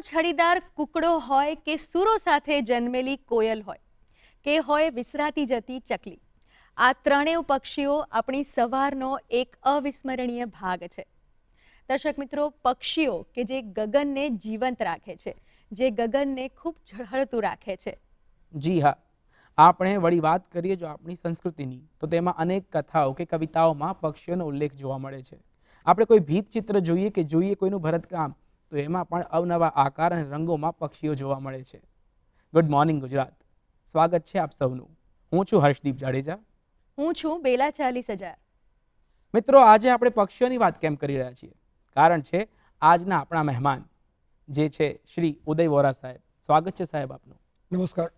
છડીદાર કુકડો હોય કે સૂરો સાથે જન્મેલી કોયલ હોય, કે હોય વિસરાતી જતી ચકલી. આ ત્રણેય પક્ષીઓ આપણી સવારનો એક અવિસ્મરણીય ભાગ છે. દર્શક મિત્રો, પક્ષીઓ કે જે ગગનને જીવંત રાખે છે, જે ગગનને ખૂબ ઝળહળતું રાખે છે. જી હા, આપણે વળી વાત કરીએ જો આપણી સંસ્કૃતિની, તો તેમાં અનેક કથાઓ કે કવિતાઓમાં પક્ષીઓનો ઉલ્લેખ જોવા મળે છે. આપણે કોઈ ભીત ચિત્ર જોઈએ કે જોઈએ કોઈનું ભરતકામ તો એમાં પણ અવનવા આકાર અને રંગોમાં પક્ષીઓ જોવા મળે છે. Good morning Gujarat. સ્વાગત છે આપ સૌનું. હું છું હર્ષદીપ જાડેજા. હું છું બેલા ચાલીસ હજાર. મિત્રો આજે આપણે પક્ષીઓની વાત કેમ કરી રહ્યા છીએ? કારણ છે આજના આપણા મહેમાન જે છે શ્રી ઉદય વોરા સાહેબ. સ્વાગત છે સાહેબ આપનું. નમસ્કાર.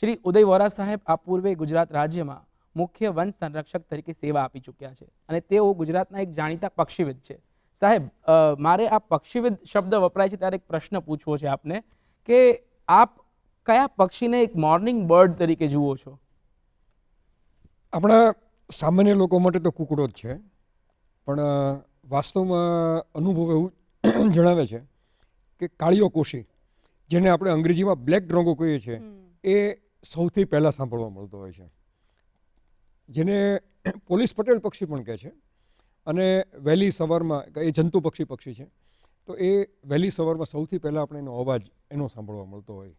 શ્રી ઉદય વોરા સાહેબ આ પૂર્વે ગુજરાત રાજ્યમાં મુખ્ય વન સંરક્ષક તરીકે સેવા આપી ચૂક્યા છે અને તેઓ ગુજરાતના એક જાણીતા પક્ષીવિદ છે. સાહેબ મારે આ પક્ષીવિદ શબ્દ વપરાય છે ત્યારે એક પ્રશ્ન પૂછવો છે આપને કે આપ કયા પક્ષીને એક મોર્નિંગ બર્ડ તરીકે જુઓ છો? આપણા સામાન્ય લોકો માટે તો કુકડો જ છે પણ વાસ્તવમાં અનુભવ એવું જણાવે છે કે કાળિયો કોશી જેને આપણે અંગ્રેજીમાં બ્લેક ડ્રોંગો કહીએ છીએ એ સૌથી પહેલાં સાંભળવા મળતો હોય છે. જેને પોલીસ પટેલ પક્ષી પણ કહે છે. અને વહેલી સવારમાં એ જંતુ પક્ષી પક્ષી છે તો એ વહેલી સવારમાં સૌથી પહેલાં આપણે એનો અવાજ એનો સાંભળવા મળતો હોય.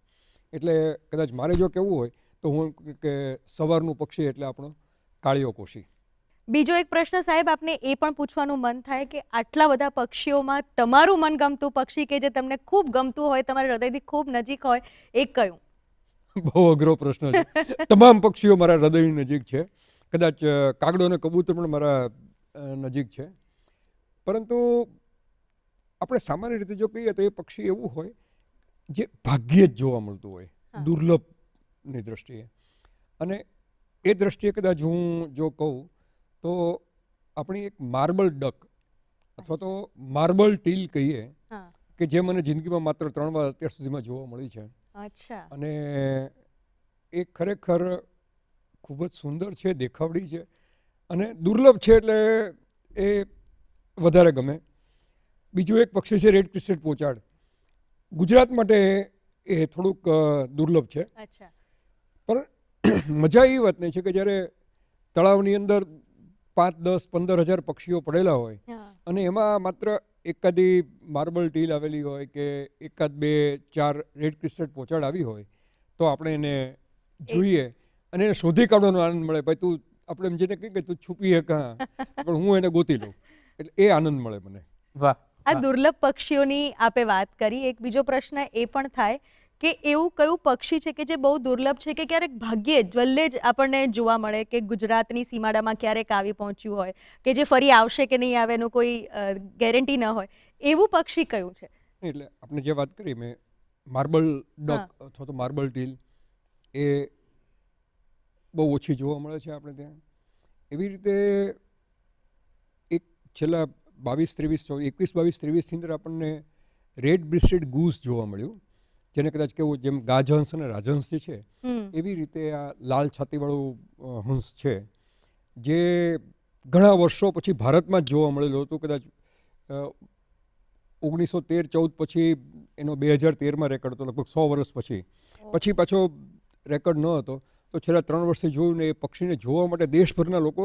એટલે કદાચ મારે જો કહેવું હોય તો હું કે સવારનું પક્ષી એટલે આપણો કાળિયો કોશી. બીજો એક પ્રશ્ન સાહેબ આપને એ પણ પૂછવાનું મન થાય કે આટલા બધા પક્ષીઓમાં તમારું મનગમતું પક્ષી કે જે તમને ખૂબ ગમતું હોય તમારા હૃદયથી ખૂબ નજીક હોય એ કયું? બહુ અઘરો પ્રશ્ન છે. તમામ પક્ષીઓ મારા હૃદયની નજીક છે. કદાચ કાગડો અને કબૂતર પણ મારા નજીક છે. પરંતુ આપણે સામાન્ય રીતે જો કહીએ તો એ પક્ષી એવું હોય જે ભાગ્યે જ જોવા મળતું હોય દુર્લભની દ્રષ્ટિએ. અને એ દ્રષ્ટિએ કદાચ હું જો કહું તો આપણી એક માર્બલ ડક અથવા તો માર્બલ ટીલ કહીએ કે જે મને જિંદગીમાં માત્ર ત્રણ વાર અત્યાર સુધીમાં જોવા મળી છે. અને એ ખરેખર ખૂબ જ સુંદર છે દેખાવડી છે. અને દુર્લભ છે એટલે એ વધારે ગમે. બીજું એક પક્ષી છે રેડ ક્રિસ્ટેડ પોચાડ. ગુજરાત માટે એ થોડુંક દુર્લભ છે. પણ મજા એ વાતની છે કે જ્યારે તળાવની અંદર પાંચ દસ પંદર હજાર પક્ષીઓ પડેલા હોય અને એમાં માત્ર એકાદી માર્બલ ટીલ આવેલી હોય કે એકાદ બે ચાર રેડ ક્રિસ્ટેડ પોચાડ આવી હોય તો આપણે એને જોઈએ અને એને શોધી કાઢવાનો આનંદ મળે. ભાઈ તું આપણે એમ જેને કહીએ કે તું છુપી હકા પણ હું એને ગોતી લઉં. એટલે એ આનંદ મળે મને. વાહ આ દુર્લભ પક્ષીઓની આપે વાત કરી. એક બીજો પ્રશ્ન એ પણ થાય કે એવું કયું પક્ષી છે કે જે બહુ દુર્લભ છે કે ક્યારેક ભાગ્યે જ વલ્લે જ આપણને જોવા મળે કે ગુજરાતની સીમાડામાં ક્યારેક આવી પહોંચ્યું હોય કે જે ફરી આવશે કે નહીં આવે એનું કોઈ ગેરંટી ન હોય. એવું પક્ષી કયું છે? એટલે આપણે જે વાત કરી મેં માર્બલ ડક અથવા તો માર્બલ ટીલ એ બહુ ઓછી જોવા મળે છે આપણે ત્યાં. એવી રીતે એક છેલ્લા બાવીસ ત્રેવીસ એકવીસ બાવીસ ત્રેવીસની અંદર આપણને રેડ બ્રિસ્ટેડ ગૂસ જોવા મળ્યું જેને કદાચ કેવું જેમ ગાજહંસ અને રાજહંસ જે છે એવી રીતે આ લાલ છાતીવાળું હંસ છે જે ઘણા વર્ષો પછી ભારતમાં જ જોવા મળેલું હતું. કદાચ ઓગણીસો તેર ચૌદ પછી એનો બે હજાર તેરમાં રેકોર્ડ હતો લગભગ સો વર્ષ પછી. પછી પાછો રેકોર્ડ ન હતો. તો છેલ્લા ત્રણ વર્ષથી જોયું ને એ પક્ષીને જોવા માટે દેશભરના લોકો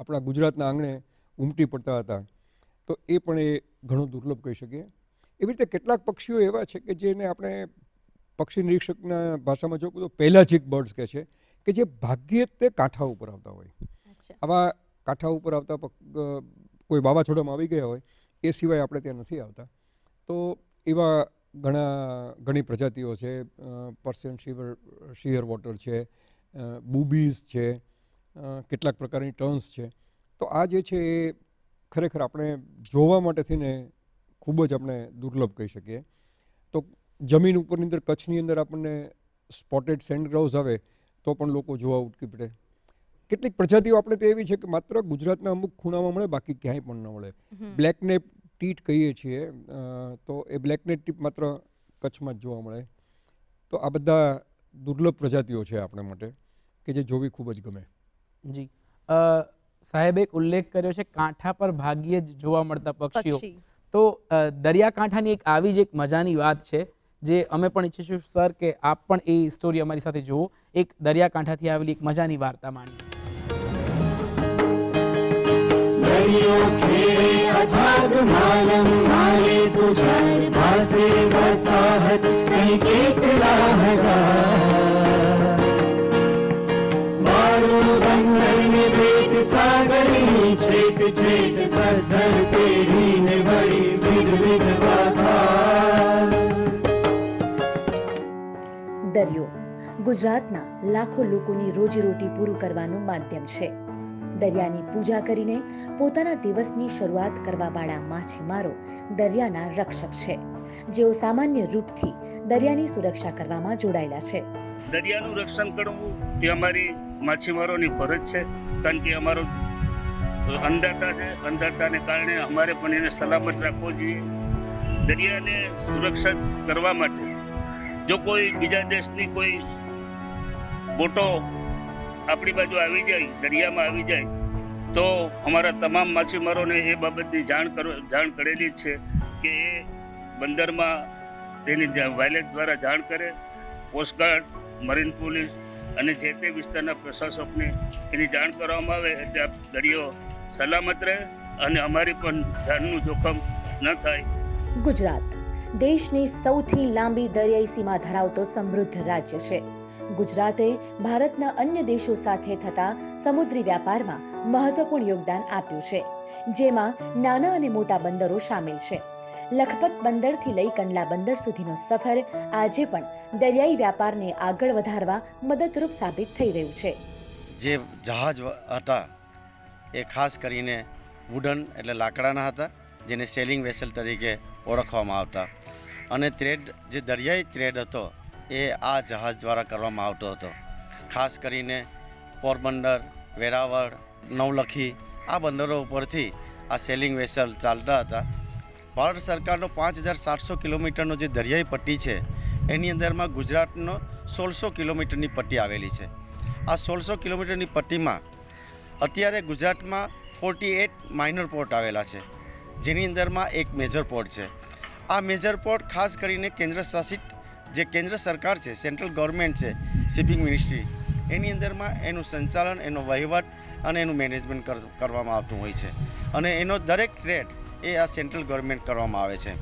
આપણા ગુજરાતના આંગણે ઉમટી પડતા હતા. તો એ પણ એ ઘણું દુર્લભ કહી શકીએ. એવી રીતે કેટલાક પક્ષીઓ એવા છે કે જેને આપણે પક્ષી નિરીક્ષકના ભાષામાં જો તો પહેલાજીક બર્ડ્સ કહે છે કે જે ભાગ્યે જ તે કાંઠા ઉપર આવતા હોય. આવા કાંઠા ઉપર આવતા કોઈ વાવાઝોડામાં આવી ગયા હોય એ સિવાય આપણે ત્યાં નથી આવતા. તો એવા ઘણા ઘણી પ્રજાતિઓ છે. પર્સિયન શિવર શિયર વોટર છે બુબીઝ છે કેટલાક પ્રકારની ટર્ન્સ છે. તો આ જે છે એ ખરેખર આપણે જોવા માટે થઈને ખૂબ જ આપણે દુર્લભ કહી શકીએ. તો જમીન ઉપરની અંદર કચ્છની અંદર આપણને સ્પોટેડ સેન્ડ ગ્રાઉઝ આવે તો પણ લોકો જોવા ઉટકી પડે કેટલીક પ્રજાતિઓ આપણે તો એવી છે કે માત્ર ગુજરાતના અમુક ખૂણામાં મળે બાકી ક્યાંય પણ ન મળે. બ્લેક બ્લેકનેપ ટીટ કહીએ છીએ તો એ બ્લેકનેટ ટીપ માત્ર કચ્છમાં જ જોવા મળે. તો આ બધા દુર્લભ પ્રજાતિઓ છે આપણા માટે કે જે જોવી ખૂબ જ ગમે. જી. સાહેબ એક ઉલ્લેખ કર્યો છે કાંઠા પર ભાગ્યે જ જોવા મળતા પક્ષીઓ. તો દરિયાકાંઠાની એક આવી જ એક મજાની વાત છે જે અમે પણ ઈચ્છીશું સર કે આપ પણ એ સ્ટોરી અમારી સાથે જુઓ. એક દરિયાકાંઠાથી આવેલી એક મજાની વાર્તા માણીએ. અથાગ માલમ મારે તુજાર પાસે વસાહત કઈ કેટલા હજાર બંદર ને બેટ સાગરની છેટ છેટ સદ્ધર પેઢીને વળી વિધ વિધ દરિયો, ગુજરાતના લાખો લોકોની રોજીરોટી પૂરું કરવાનું માધ્યમ છે. દરિયાની પૂજા કરીને પોતાના દિવસની શરૂઆત કરવાવાળા માછીમારો દરિયાના રક્ષક છે. જેઓ સામાન્ય રૂપથી દરિયાની સુરક્ષા કરવામાં જોડાયેલા છે. દરિયાનું રક્ષણ કરવું એ અમારી માછીમારોની ફરજ છે, કારણ કે અમારો અંધાતા છે. અંધાતાને કારણે અમારે પણ એને સલામત રાખવો જોઈએ. દરિયાને સુરક્ષિત કરવા માટે જો કોઈ બીજા દેશની કોઈ બોટો આપણી બાજુ આવી જાય, દરિયામાં આવી જાય, તો અમારા તમામ માછીમારોને એ બાબતની જાણ કર, જાણ કરેલી છે કે એ બંદરમાં તેની વાયલેજ દ્વારા જાણ કરે કોસ્ટગાર્ડ મરીન પોલીસ અને જે તે વિસ્તારના પ્રશાસકને એની જાણ કરવામાં આવે, એટલે દરિયો સલામત રહે અને અમારી પણ જાનનું જોખમ ન થાય. ગુજરાત, દેશની સૌથી લાંબી દરિયાઈ સીમા ધરાવતો સમૃદ્ધ રાજ્ય છે. ગુજરાતે ભારતના અન્ય દેશો સાથે થતા સમુદ્રી વ્યાપારમાં મહત્વપૂર્ણ યોગદાન આપ્યું છે, જેમાં નાના અને મોટા બંદરો સામેલ છે. લખપત બંદરથી લઈ કંડલા બંદર સુધીનો સફર આજે પણ દરિયાઈ વ્યાપારને આગળ વધારવા મદદરૂપ સાબિત થઈ રહ્યું છે. જે જહાજ હતા, એ ખાસ કરીને વુડન એટલે લાકડાના હતા, જેને સેલિંગ વેસલ તરીકે ઓળખવામાં આવતા. અને ટ્રેડ જે દરિયાઈ ટ્રેડ હતો એ આ જહાજ દ્વારા કરવામાં આવતો હતો. ખાસ કરીને પોરબંદર, વેરાવળ, નવલખી આ બંદરો ઉપરથી આ સેલિંગ વેસલ ચાલતા હતા. ભારત સરકારનો પાંચ હજાર સાતસો કિલોમીટરનો જે દરિયાઈ પટ્ટી છે, એની અંદરમાં ગુજરાતનો સોળસો કિલોમીટરની પટ્ટી આવેલી છે. આ સોળસો કિલોમીટરની પટ્ટીમાં અત્યારે ગુજરાતમાં ફોર્ટી એટ માઇનર પોર્ટ આવેલા છે, જેની અંદરમાં એક મેજર પોર્ટ છે. આ મેજર પોર્ટ ખાસ કરીને કેન્દ્ર શાસિત જે કેન્દ્ર સરકાર છે, સેન્ટ્રલ ગવર્મેન્ટ છે, શિપિંગ મિનિસ્ટ્રી, એની અંદરમાં એનું સંચાલન, એનો વહીવટ અને એનું મેનેજમેન્ટ કર- કરવામાં આવતું હોય છે. અને એનો દરેક ટ્રેડ એ આ સેન્ટ્રલ ગવર્મેન્ટ કરવામાં આવે છે.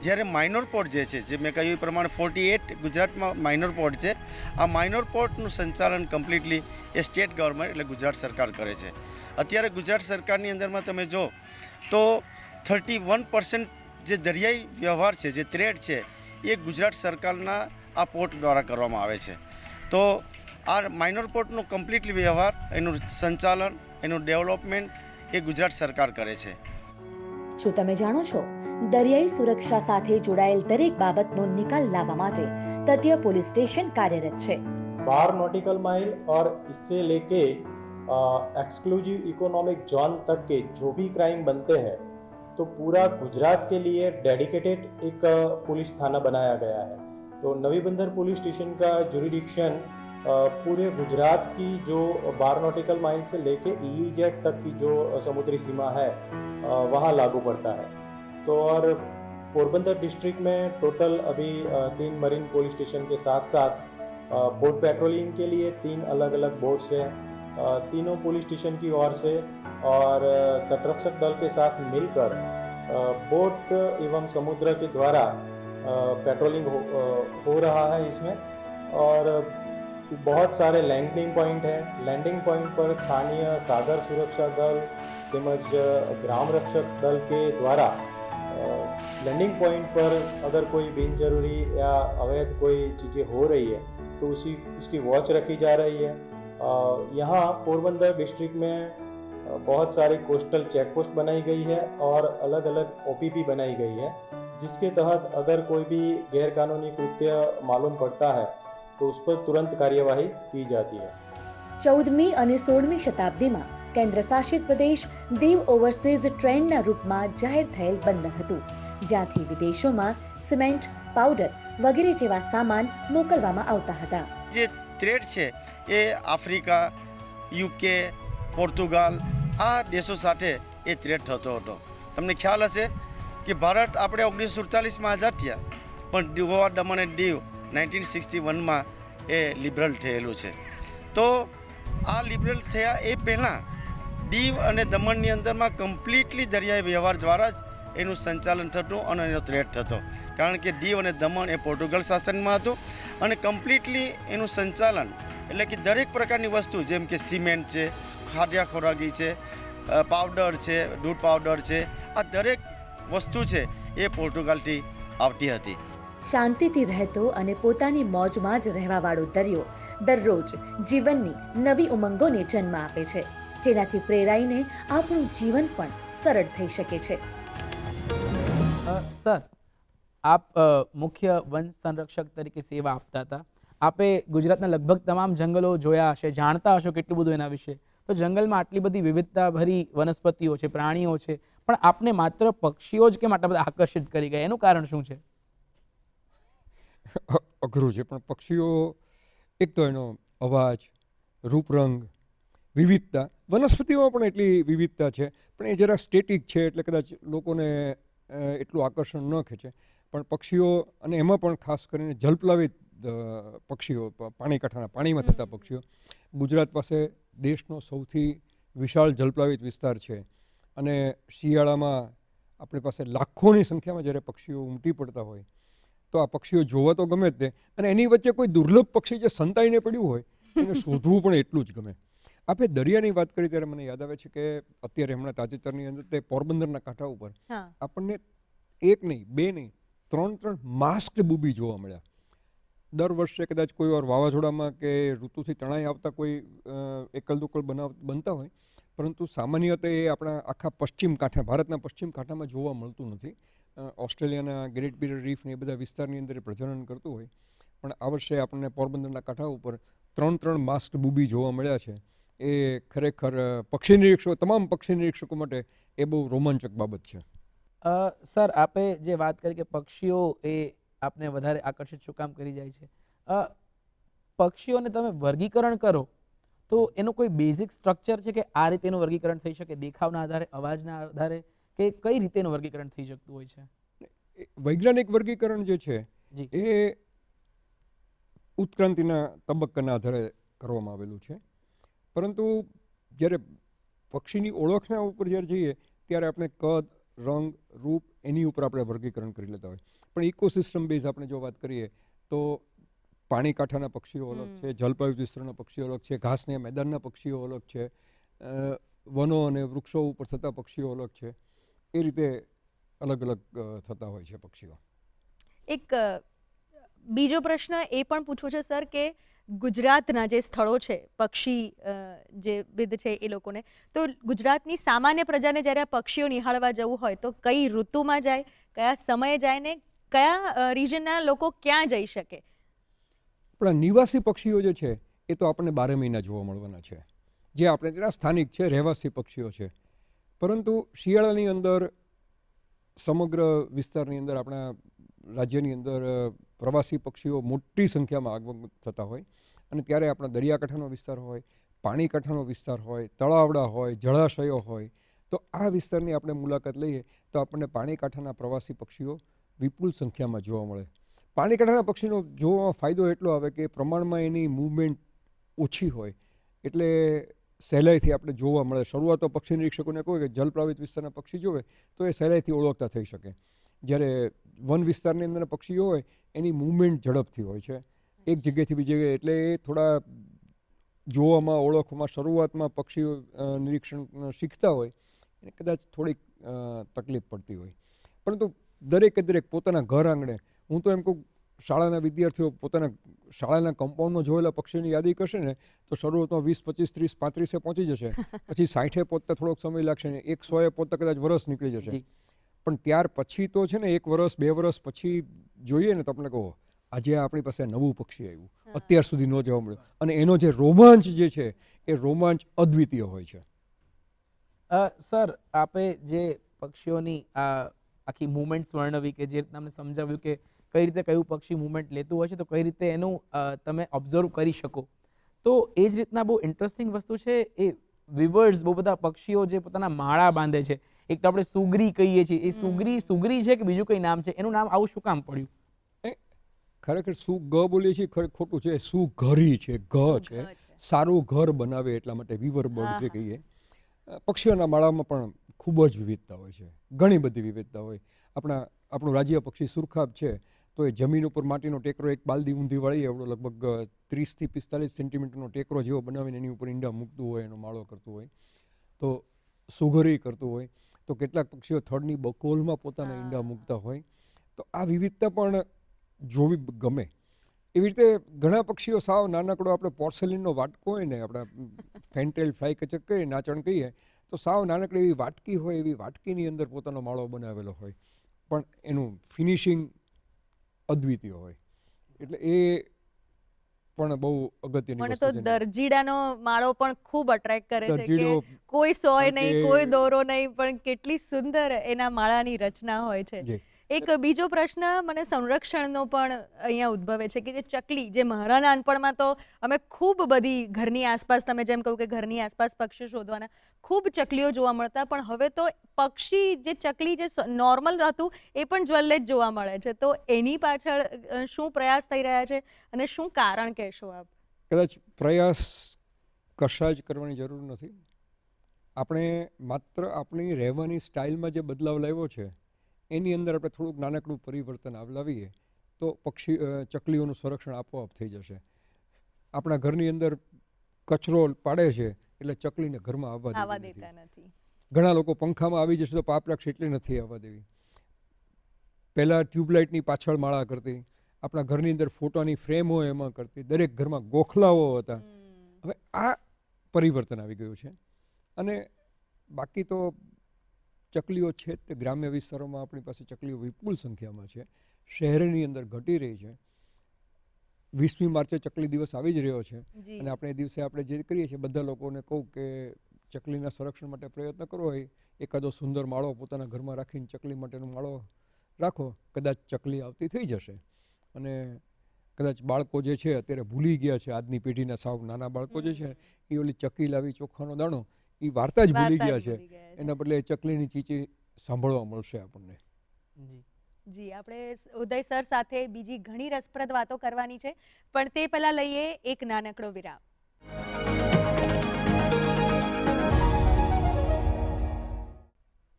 જ્યારે માઇનોર પોર્ટ જે છે, જે મેં કહ્યું એ પ્રમાણે ફોર્ટી એટ ગુજરાતમાં માઇનોર પોર્ટ છે, આ માઇનોર પોર્ટનું સંચાલન કમ્પ્લીટલી એ સ્ટેટ ગવર્મેન્ટ એટલે ગુજરાત સરકાર કરે છે. અત્યારે ગુજરાત સરકારની અંદરમાં તમે જો, તો થર્ટી વન પર્સન્ટ જે દરિયાઈ વ્યવહાર છે, જે ટ્રેડ છે એ ગુજરાત સરકારના આ પોર્ટ દ્વારા કરવામાં આવે છે તો આ માઇનોર પોર્ટનો કમ્પ્લીટલી વ્યવહાર એનું સંચાલન એનું ડેવલપમેન્ટ એ ગુજરાત સરકાર કરે છે શું તમે જાણો છો દરિયાઈ સુરક્ષા સાથે જોડાયેલ દરેક બાબતનો નિકાલ લાવવા માટે તટીય પોલીસ સ્ટેશન કાર્યરત છે बारह नॉटिकल माइल और इससे लेके एक्सक्लूसिव इकोनॉमिक जोन तक के जो भी क्राइम बनते हैं तो पूरा गुजरात के लिए डेडिकेटेड एक पुलिस थाना बनाया गया है। तो नवी बंदर पुलिस स्टेशन का जुरिडिक्शन पूरे गुजरात की जो बारह नॉटिकल माइल से लेके ईईजेड तक की जो समुद्री सीमा है वहाँ लागू पड़ता है। तो और पोरबंदर डिस्ट्रिक्ट में टोटल अभी तीन मरीन पुलिस स्टेशन के साथ साथ बोट पेट्रोलिंग के लिए तीन अलग अलग बोट्स हैं तीनों पुलिस स्टेशन की ओर से और अ, तटरक्षक दल के साथ मिलकर अ, बोट एवं समुद्र के द्वारा अ, पेट्रोलिंग हो, अ, हो रहा है इसमें और बहुत सारे लैंडिंग पॉइंट हैं लैंडिंग पॉइंट पर स्थानीय सागर सुरक्षा दल તેમજ ગ્રામ રક્ષક દલ કે દ્વારા लैंडिंग पॉइंट पर अगर कोई बिनजरूरी या अवैध कोई चीज़ें हो रही है तो उसी उसकी वॉच रखी जा रही है अ, यहाँ पोरबंदर डिस्ट्रिक्ट में अ, बहुत सारी कोस्टल चेक पोस्ट बनाई गई है और अलग अलग ओपीपी बनाई गई है जिसके तहत अगर कोई भी गैरकानूनी कृत्य मालूम पड़ता है तो उस पर तुरंत कार्यवाही की जाती है ચૌદમી અને સોળમી શતાબ્દીમાં કેન્દ્ર શાસિત પ્રદેશ દીવ ઓવરસીઝ ટ્રેન્ડના રૂપમાં જાહેર થયેલ બંદર હતું જ્યાંથી વિદેશોમાં સિમેન્ટ પાવડર વગેરે જેવા સામાન મોકલવામાં આવતા હતા જે ટ્રેડ છે એ આફ્રિકા યુકે પોર્તુગાલ આ દેશો સાથે એ ટ્રેડ થતો હતો. તમને ખ્યાલ હશે કે ભારત આપણે ઓગણીસો સુડતાલીસમાં આઝાદ થયા, પણ ગોવા દમણ અને દીવ નાઇન્ટીન સિક્સટી વનમાં એ લિબરલ થયેલું છે. તો આ લિબરલ થયા એ પહેલાં દીવ અને દમણની અંદરમાં કમ્પ્લીટલી દરિયાઈ વ્યવહાર દ્વારા જ એનું સંચાલન થતું અને એનો થ્રેટ થતો. કારણ કે દીવ અને દમણ એ પોર્ટુગલ શાસનમાં હતું અને કમ્પ્લીટલી એનું સંચાલન એટલે કે દરેક પ્રકારની વસ્તુ, જેમ કે સિમેન્ટ છે ખાદ્ય ખોરાકી છે પાવડર છે દૂધ પાવડર છે આ દરેક વસ્તુ છે એ પોર્ટુગાલથી આવતી હતી. શાંતિથી રહેતો અને પોતાની મોજમાં જ રહેવાવાળો દરિયો દરરોજ જીવનની નવી ઉમંગોને જન્મ આપે છે જેનાથી પ્રેરાઈને આપણું જીવન પણ સરળ થઈ શકે છે. સર આપ મુખ્ય વન સંરક્ષક તરીકે સેવા આપતા હતા. આપે ગુજરાતના લગભગ તમામ જંગલો જોયા હશે જાણતા હશો કેટલું બધું એના વિશે. તો જંગલમાં આટલી બધી વિવિધતાભરી વનસ્પતિઓ છે પ્રાણીઓ છે પણ આપને માત્ર પક્ષીઓ જ કેમ આટલા બધા આકર્ષિત કરી ગયા? એનું કારણ શું છે? અઘરું છે પણ પક્ષીઓ એક તો એનો અવાજ રૂપરંગ વિવિધતા વનસ્પતિઓમાં પણ એટલી વિવિધતા છે પણ એ જરા સ્ટેટિક છે એટલે કદાચ લોકોને એટલું આકર્ષણ ન ખેંચે. પણ પક્ષીઓ અને એમાં પણ ખાસ કરીને જલપ્લાવિત પક્ષીઓ પાણીકાંઠાના પાણી કાંઠાના પાણીમાં થતા પક્ષીઓ ગુજરાત પાસે દેશનો સૌથી વિશાળ જલપ્લાવિત વિસ્તાર છે. અને શિયાળામાં આપણી પાસે લાખોની સંખ્યામાં જ્યારે પક્ષીઓ ઉમટી પડતા હોય તો આ પક્ષીઓ જોવા તો ગમે જ તે અને એની વચ્ચે કોઈ દુર્લભ પક્ષી જે સંતાઈને પડ્યું હોય એને શોધવું પણ એટલું જ ગમે. આપણે દરિયાની વાત કરી ત્યારે મને યાદ આવે છે કે અત્યારે હમણાં તાજેતરની અંદર તે પોરબંદરના કાંઠા ઉપર આપણને એક નહીં બે નહીં ત્રણ ત્રણ માસ્ક બુબી જોવા મળ્યા. દર વર્ષે કદાચ કોઈ વાર વાવાઝોડામાં કે ઋતુથી તણાઈ આવતા કોઈ એકલ દુકલ બનાવ, બનતા હોય, પરંતુ સામાન્યતે એ આપણા આખા પશ્ચિમ કાંઠા, ભારતના પશ્ચિમ કાંઠામાં જોવા મળતું નથી. ઓસ્ટ્રેલિયાના ગ્રેટ બિરર રીફ એ બધા વિસ્તારની અંદર પ્રજનન કરતું હોય. પણ આ વર્ષે આપણને પોરબંદરના કાંઠા ઉપર ત્રણ ત્રણ માસ્ક બુબી જોવા મળ્યા છે. એ ખરેખર પક્ષી નિરીક્ષકો, તમામ પક્ષી નિરીક્ષકો માટે એ બહુ રોમાંચક બાબત છે. સર, આપે જે વાત કરી કે પક્ષીઓ એ આપને વધારે આકર્ષિત શું કામ કરી જાય છે. પક્ષીઓને તમે વર્ગીકરણ કરો તો એનું કોઈ બેઝિક સ્ટ્રક્ચર છે કે આ રીતે એનું વર્ગીકરણ થઈ શકે? દેખાવના આધારે અવાજના આધારે કે કઈ રીતે એનું વર્ગીકરણ થઈ શકતું હોય છે? વૈજ્ઞાનિક વર્ગીકરણ જે છે એ ઉત્ક્રાંતિના તબક્કાના આધારે કરવામાં આવેલું છે. પરંતુ જ્યારે પક્ષીની ઓળખના ઉપર જ્યારે જઈએ ત્યારે આપણે કદ રંગ રૂપ એની ઉપર આપણે વર્ગીકરણ કરી લેતા હોય. પણ ઇકોસિસ્ટમ બેઝ આપણે જો વાત કરીએ તો પાણી કાંઠાના પક્ષીઓ અલગ છે જલપાયુ વિસ્તરણના પક્ષીઓ અલગ છે ઘાસને મેદાનના પક્ષીઓ અલગ છે વનો અને વૃક્ષો ઉપર થતા પક્ષીઓ અલગ છે. એ રીતે અલગ અલગ થતા હોય છે પક્ષીઓ. એક બીજો પ્રશ્ન એ પણ પૂછવો છે સર કે ગુજરાતના જે સ્થળો છે, પક્ષી જે વિધ છે એ લોકોને, તો ગુજરાતની સામાન્ય પ્રજાને જ્યારે આ પક્ષીઓ નિહાળવા જવું હોય, તો કઈ ઋતુમાં જાય, કયા સમયે જાય ને કયા રિજનના લોકો ક્યાં જઈ શકે? પણ નિવાસી પક્ષીઓ જે છે, એ તો આપણને બારે મહિના જોવા મળવાના છે. જે આપણે ત્યાં સ્થાનિક છે, રહેવાસી પક્ષીઓ છે. પરંતુ શિયાળાની અંદર સમગ્ર વિસ્તારની અંદર, આપણા રાજ્યની અંદર પ્રવાસી પક્ષીઓ મોટી સંખ્યામાં આગમન થતા હોય અને ત્યારે આપણા દરિયાકાંઠાનો વિસ્તાર હોય પાણી કાંઠાનો વિસ્તાર હોય, તળાવડા હોય, જળાશયો હોય, તો આ વિસ્તારની આપણે મુલાકાત લઈએ તો આપણને પાણી કાંઠાના પ્રવાસી પક્ષીઓ વિપુલ સંખ્યામાં જોવા મળે. પાણી કાંઠાના પક્ષીનો જોવામાં ફાયદો એટલો આવે કે પ્રમાણમાં એની મૂવમેન્ટ ઓછી હોય. એટલે સહેલાઈથી આપણે જોવા મળે. શરૂઆત તો પક્ષી નિરીક્ષકોને કહો કે જલપ્લાવિત વિસ્તારના પક્ષી જોવે તો એ સહેલાઈથી ઓળખતા થઈ શકે. જ્યારે વન વિસ્તારની અંદર પક્ષીઓ હોય, એની મૂવમેન્ટ ઝડપથી હોય છે. એક જગ્યાએથી બીજી જગ્યાએ એટલે એ થોડા જોવામાં ઓળખવામાં શરૂઆતમાં પક્ષીઓ નિરીક્ષણ શીખતા હોય, એને કદાચ થોડીક તકલીફ પડતી હોય. પરંતુ દરેકે દરેક પોતાના ઘર આંગણે, હું તો એમ કહું, શાળાના વિદ્યાર્થીઓ પોતાના શાળાના કમ્પાઉન્ડમાં જોયેલા પક્ષીઓની યાદી કરશે ને, તો શરૂઆતમાં વીસ, પચીસ, ત્રીસ, પાંત્રીસે પહોંચી જશે. પછી સાઠે પહોંચતા થોડોક સમય લાગશે ને, એક સોએ પહોંચતા કદાચ વરસ નીકળી જશે. પણ ત્યાર પછી તો છે ને એક વર્ષ બે વર્ષ પછી જોઈએ ને તો આપણે કહો આજે આપણી પાસે નવું પક્ષી આવ્યું. અત્યાર સુધી ન જોવા મળ્યું. અને એનો જે રોમાંચ જે છે એ રોમાંચ અદ્વિતીય હોય છે. સર આપે જે પક્ષીઓની આ આખી મુવમેન્ટ્સ વર્ણવી કે જે રીતના અમને સમજાવ્યું કે કઈ રીતે કયું પક્ષી મુવમેન્ટ લેતું હોય છે તો કઈ રીતે એનું તમે ઓબ્ઝર્વ કરી શકો. તો એ જ રીતના બહુ ઇન્ટરેસ્ટિંગ વસ્તુ છે એ વિવર્સ બહુ બધા પક્ષીઓ જે પોતાના માળા બાંધે છે એક તો આપણે સુગરી કહીએ છીએ. એ સુગરી સુગરી છે કે બીજું કંઈ નામ છે? એનું નામ આવું શું કામ પડ્યું? ખરેખર સુ ગ બોલીએ છીએ? ખરે ખોટું છે. સુ ઘરી છે. ઘ છે? સારું ઘર બનાવે એટલા માટે વિવર બર્ડ જે કહીએ. પક્ષીઓના માળામાં પણ ખૂબ જ વિવિધતા હોય છે. ઘણી બધી વિવિધતા હોય. આપણા આપણું રાજ્ય પક્ષી સુરખાબ છે તો એ જમીન ઉપર માટીનો ટેકરો એક બાલદી ઊંધી વાળી એવડો લગભગ ત્રીસથી પિસ્તાલીસ સેન્ટીમીટરનો ટેકરો જેવો બનાવીને એની ઉપર ઈંડા મૂકતું હોય એનો માળો કરતું હોય. તો સુઘરી કરતું હોય. તો કેટલાક પક્ષીઓ થડની બકોલમાં પોતાના ઈંડા મૂકતા હોય. તો આ વિવિધતા પણ જોવી ગમે. એવી રીતે ઘણા પક્ષીઓ સાવ નાનકડો આપણે પોર્સેલિનનો વાટકો હોય ને આપણા ફેન્ટેલ ફ્લાય કચક કહીએ નાચણ કહીએ તો સાવ નાનકડી એવી વાટકી હોય એવી વાટકીની અંદર પોતાનો માળો બનાવેલો હોય. પણ એનું ફિનિશિંગ અદ્વિતીય હોય. એટલે એ પણ બહુ અગત્યની મને તો દરજીડાનો માળો પણ ખૂબ અટ્રેક્ટ કરે છે કે કોઈ સોય નહીં કોઈ દોરો નહીં પણ કેટલી સુંદર એના માળાની રચના હોય છે. એક બીજો પ્રશ્ન મને સંરક્ષણનો પણ અહીંયા ઉદ્ભવે છે કે જે ચકલી, જે મારા નાનપણમાં તો અમે ખૂબ બધી ઘરની આસપાસ, તમે જેમ કહ્યું કે ઘરની આસપાસ પક્ષીઓ શોધવાના ખૂબ ચકલીઓ જોવા મળતા, પણ હવે તો પક્ષી જે ચકલી જે નોર્મલ હતું, એ પણ જ્વલ્લે જ જોવા મળે છે. તો એની પાછળ શું પ્રયાસ થઈ રહ્યા છે અને શું કારણ કહેશો આપ? કદાચ પ્રયાસ કશા જ કરવાની જરૂર નથી. આપણે માત્ર આપણી રહેવાની સ્ટાઇલમાં જે બદલાવ લાવ્યો છે એની અંદર આપણે થોડુંક નાનકડું પરિવર્તન લાવીએ તો પક્ષી ચકલીઓનું સંરક્ષણ આપોઆપ થઈ જશે. આપણા ઘરની અંદર કચરો પાડે છે એટલે ચકલીને ઘરમાં આવવા આવા દેતી નથી દેતા નથી. ઘણા લોકો પંખામાં આવી જશે તો પાપ લાગશે એટલે નથી આવવા દેવી. પહેલાં ટ્યુબલાઇટની પાછળ માળા કરતી આપણા ઘરની અંદર ફોટોની ફ્રેમ હોય એમાં કરતી દરેક ઘરમાં ગોખલાઓ હતા. હવે આ પરિવર્તન આવી ગયું છે. અને બાકી તો ચકલીઓ છે તે ગ્રામ્ય વિસ્તારોમાં આપણી પાસે ચકલીઓ વિપુલ સંખ્યામાં છે. શહેરની અંદર ઘટી રહી છે. વીસમી માર્ચે ચકલી દિવસ આવી જ રહ્યો છે અને આપણે એ દિવસે આપણે જે કરીએ છીએ બધા લોકોને કહું કે ચકલીના સંરક્ષણ માટે પ્રયત્ન કરવો હોય એકાદો સુંદર માળો પોતાના ઘરમાં રાખીને ચકલી માટેનો માળો રાખો. કદાચ ચકલી આવતી થઈ જશે. અને કદાચ બાળકો જે છે અત્યારે ભૂલી ગયા છે આજની પેઢીના સાવ નાના બાળકો જે છે એ ઓલી ચકી લાવી ચોખાનો દાણો એ વાર્તા જ ભૂલી ગયા છે. એના બદલે ચકલીની ચીચી સાંભળવા મળશે આપણને. જી. જી આપણે ઉદય સર સાથે બીજી ઘણી રસપ્રદ વાતો કરવાની છે પણ તે પહેલા લઈએ એક નાનકડો વિરામ.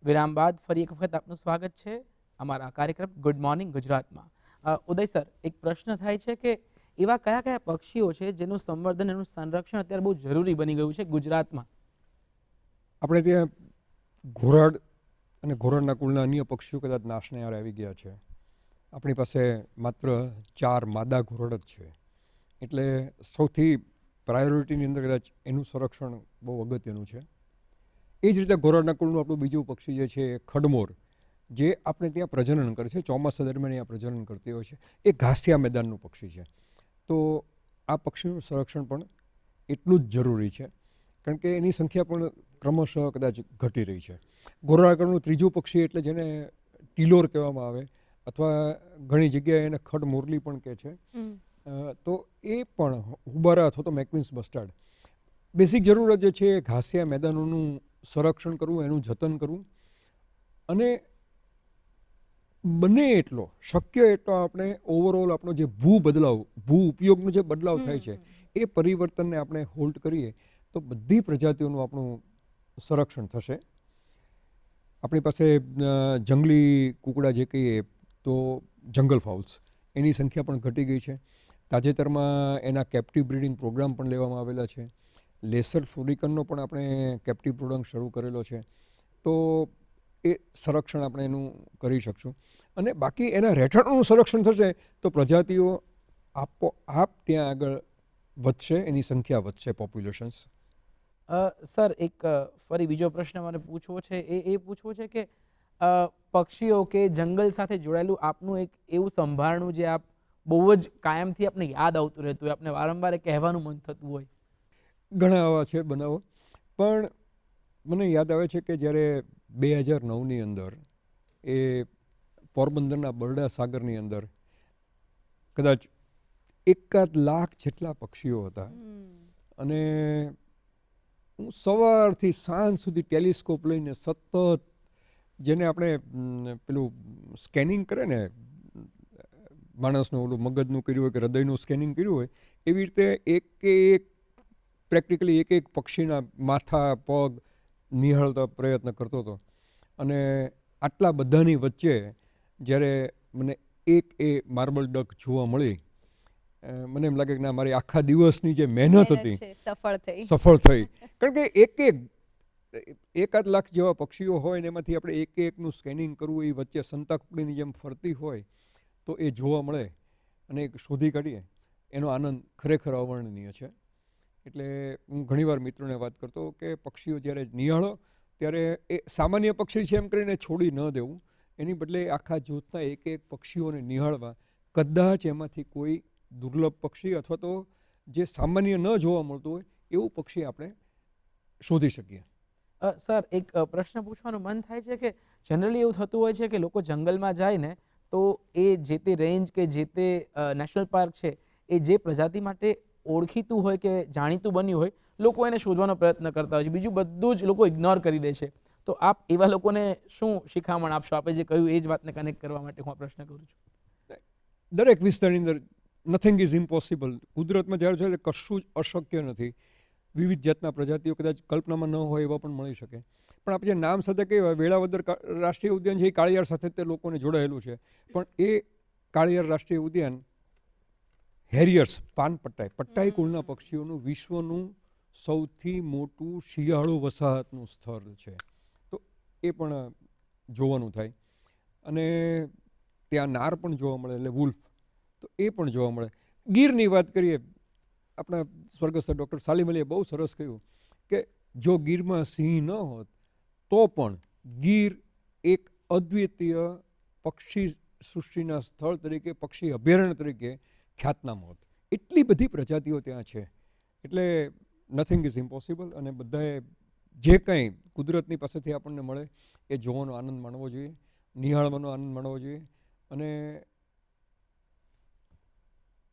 વિરામ બાદ ફરી એક વખત આપનું સ્વાગત છે અમારા કાર્યક્રમ ગુડ મોર્નિંગ ગુજરાતમાં. ઉદય સર એક પ્રશ્ન થાય છે કે એવા કયા કયા પક્ષીઓ છે જેનું સંવર્ધન એનું સંરક્ષણ અત્યારે બહુ જરૂરી બની ગયું છે ગુજરાતમાં? આપણે ત્યાં ઘોરાડ અને ઘોરાડના કુળના અન્ય પક્ષીઓ કદાચ નાશને યાર આવી ગયા છે. આપણી પાસે માત્ર ચાર માદા ઘોરાડ જ છે. એટલે સૌથી પ્રાયોરિટીની અંદર કદાચ એનું સંરક્ષણ બહુ અગત્યનું છે. એ જ રીતે ઘોરાડના કુળનું આપણું બીજું પક્ષી જે છે, ખડમોર, જે આપણે ત્યાં પ્રજનન કરે છે, ચોમાસા દરમિયાન અહીંયા પ્રજનન કરતી હોય છે. એ ઘાસિયા મેદાનનું પક્ષી છે. તો આ પક્ષીનું સંરક્ષણ પણ એટલું જ જરૂરી છે. કારણ કે એની સંખ્યા પણ ક્રમશઃ કદાચ ઘટી રહી છે. ગોરાકરનું ત્રીજું પક્ષી એટલે જેને ટીલોર કહેવામાં આવે અથવા ઘણી જગ્યાએ એને ખડ મોરલી પણ કહે છે. તો એ પણ હુબારા અથવા તો મેકવિન્સ બસ્ટાર્ડ બેસિક જરૂરત જે છે એ ઘાસિયા મેદાનોનું સંરક્ષણ કરવું એનું જતન કરવું. અને બને એટલો શક્ય એટલો આપણે ઓવરઓલ આપણો જે ભૂ બદલાવ ભૂ ઉપયોગનો જે બદલાવ થાય છે એ પરિવર્તનને આપણે હોલ્ડ કરીએ તો બધી પ્રજાતિઓનું આપણું સંરક્ષણ થશે. આપણી પાસે જંગલી કુકડા જે કહીએ તો જંગલ ફાઉલ્સ, એની સંખ્યા પણ ઘટી ગઈ છે. તાજેતરમાં એના કેપ્ટિવ બ્રીડિંગ પ્રોગ્રામ પણ લેવામાં આવેલા છે. લેસર ફ્લોરિકનનો પણ આપણે કેપ્ટિવ પ્રોગ્રામ શરૂ કરેલો છે. તો એ સંરક્ષણ આપણે એનું કરી શકશું. અને બાકી એના રહેઠાણનું સંરક્ષણ થશે તો પ્રજાતિઓ આપો, આપ ત્યાં આગળ વધશે, એની સંખ્યા વધશે પોપ્યુલેશન્સ સર એક ફરી બીજો પ્રશ્ન મને પૂછવો છે. એ એ પૂછવો છે કે પક્ષીઓ કે જંગલ સાથે જોડાયેલું આપનું એક એવું સંભાળણું જે આપ બહુ જ કાયમથી આપને યાદ આવતું રહેતું હોય આપને વારંવાર એ કહેવાનું મન થતું હોય? ઘણા આવા છે બનાવો. પણ મને યાદ આવે છે કે જ્યારે બે હજાર નવની અંદર એ પોરબંદરના બરડા સાગરની અંદર કદાચ એકાદ લાખ જેટલા પક્ષીઓ હતા. અને હું સવારથી સાંજ સુધી ટેલિસ્કોપ લઈને સતત જેને આપણે પેલું સ્કેનિંગ કરે ને, માણસનું ઓલું મગજનું કર્યું હોય કે હૃદયનું સ્કેનિંગ કર્યું હોય, એવી રીતે એક એક, પ્રેક્ટિકલી એક એક પક્ષીના માથા, પગ નિહાળતા પ્રયત્ન કરતો હતો. અને આટલા બધાની વચ્ચે જ્યારે મને એક એ માર્બલ ડક જોવા મળી મને એમ લાગે કે ના મારી આખા દિવસની જે મહેનત હતી સફળ થઈ. સફળ થઈ. કારણ કે એક એક એકાદ લાખ જેવા પક્ષીઓ હોય ને એમાંથી આપણે એક એકનું સ્કેનિંગ કરવું એ વચ્ચે સંતાકુકડીની જેમ ફરતી હોય તો એ જોવા મળે અને એક શોધી કાઢીએ. એનો આનંદ ખરેખર અવર્ણનીય છે. એટલે હું ઘણીવાર મિત્રોને વાત કરતો કે પક્ષીઓ જ્યારે નિહાળો ત્યારે એ સામાન્ય પક્ષી છે એમ કરીને છોડી ન દેવું. એની બદલે આખા જૂથના એક એક પક્ષીઓને નિહાળવા કદાચ એમાંથી કોઈ દુર્લભ પક્ષી અથવા તો જે સામાન્ય ન જોવા મળતું હોય એવું પક્ષી આપણે શોધી શકીએ. સર એક પ્રશ્ન પૂછવાનું મન થાય છે કે જનરલી એવું થતું હોય છે કે લોકો જંગલમાં જાય ને તો એ જે તે રેન્જ કે જે તે નેશનલ પાર્ક છે એ જે પ્રજાતિ માટે ઓળખીતું હોય કે જાણીતું બન્યું હોય લોકો એને શોધવાનો પ્રયત્ન કરતા હોય છે. બીજું બધું જ લોકો ઇગ્નોર કરી દે છે. તો આપ એવા લોકોને શું શિખામણ આપશો? આપે જે કહ્યું એ જ વાતને કનેક્ટ કરવા માટે હું આ પ્રશ્ન કરું છું. દરેક વિસ્તારની અંદર નથિંગ ઇઝ ઇમ્પોસિબલ કુદરતમાં જ્યારે છે કશું જ અશક્ય નથી. વિવિધ જાતના પ્રજાતિઓ કદાચ કલ્પનામાં ન હોય એવા પણ મળી શકે. પણ આપણે જે નામ સાથે કહેવાય વેળાવદર રાષ્ટ્રીય ઉદ્યાન છે એ કાળિયાર સાથે તે લોકોને જોડાયેલું છે. પણ એ કાળિયાર રાષ્ટ્રીય ઉદ્યાન હેરિયર્સ પાન પટ્ટાઈ પટ્ટાઈ કુળના પક્ષીઓનું વિશ્વનું સૌથી મોટું શિયાળો વસાહતનું સ્થળ છે. તો એ પણ જોવાનું થાય. અને ત્યાં નાર પણ જોવા મળે એટલે વુલ્ફ. તો એ પણ જોવા મળે. ગીરની વાત કરીએ, આપણા સ્વર્ગસ્થ ડૉક્ટર સાલિમ અલીએ બહુ સરસ કહ્યું કે જો ગીરમાં સિંહ ન હોત, તો પણ ગીર એક અદ્વિતીય પક્ષી સૃષ્ટિના સ્થળ તરીકે, પક્ષી અભયારણ્ય તરીકે ખ્યાતનામ હોત. એટલી બધી પ્રજાતિઓ ત્યાં છે. એટલે નથિંગ ઇઝ ઇમ્પોસિબલ અને બધાએ જે કંઈ કુદરતની પાસેથી આપણને મળે એ જોવાનો આનંદ માણવો જોઈએ, નિહાળવાનો આનંદ માણવો જોઈએ અને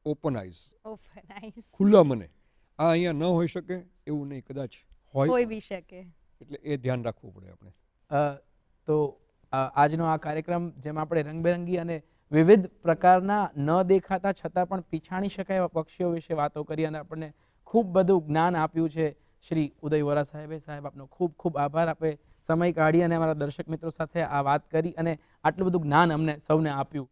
ઓપન આઈઝ ઓપન આઈઝ ખુલ્લા મને. આ અહીંયા ન હોઈ શકે એવું નહીં કદાચ હોય. બી શકે. એટલે એ ધ્યાન રાખવું પડે આપણે. તો આજનો આ કાર્યક્રમ જેમાં આપણે રંગબેરંગી અને વિવિધ પ્રકારના ન દેખાતા છતાં પણ પીછાણી શકાય એવા પક્ષીઓ વિશે વાતો કરી અને આપણને ખૂબ બધું જ્ઞાન આપ્યું છે. શ્રી ઉદય વોરા સાહેબે સાહેબ આપનો ખૂબ ખૂબ આભાર. આપે સમય કાઢી અને અમારા દર્શક મિત્રો સાથે આ વાત કરી અને આટલું બધું જ્ઞાન અમને સૌને આપ્યું.